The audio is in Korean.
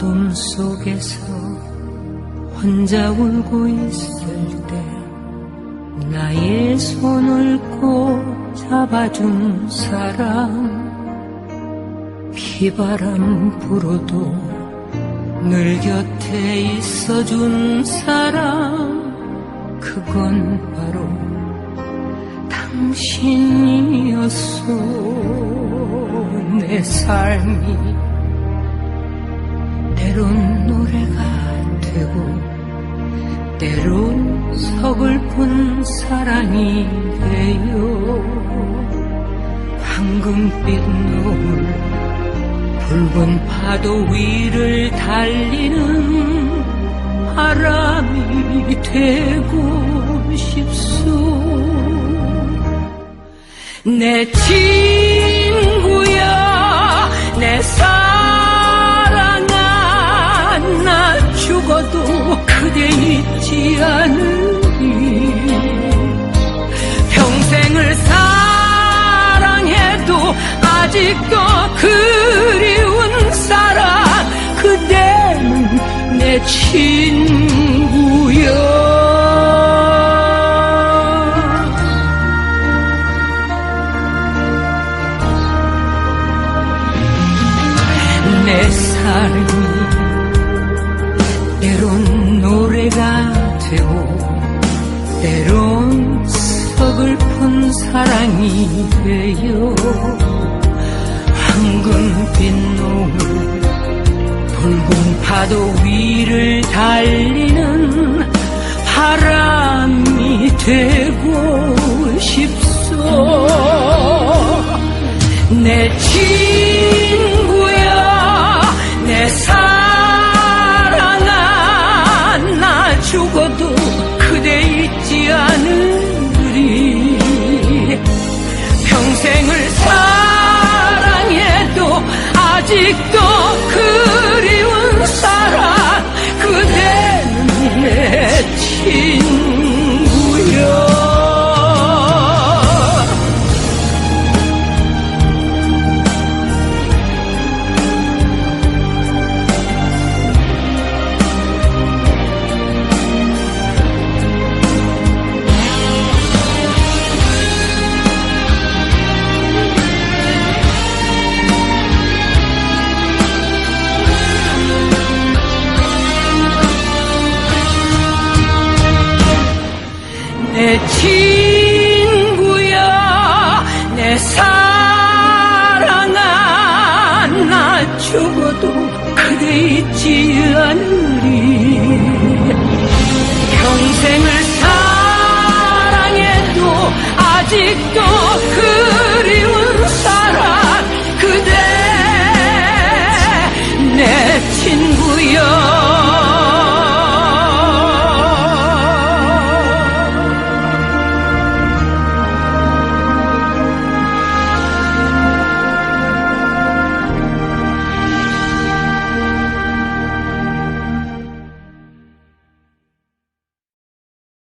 어둠 속에서 혼자 울고 있을 때 나의 손을 꼭 잡아준 사람 비바람 불어도 늘 곁에 있어준 사람 그건 바로 당신이었어 내 삶이 때론 노래가 되고 때론 서글픈 사랑이 돼요. 황금빛 노을 붉은 파도 위를 달리는 바람이 되고 싶소. 내 친구야 내 사랑 죽어도 그대 잊지 않으리. 평생을 사랑해도 아직도 그리운 사랑 그대는 내 친구여 사랑이 되어 황금빛 노을 붉은 파도 위를 달리는 바람이 되 아 내 친구야 내 사랑아 나 죽어도 그대 잊지 않으리. 평생을 사랑해도 아직도 그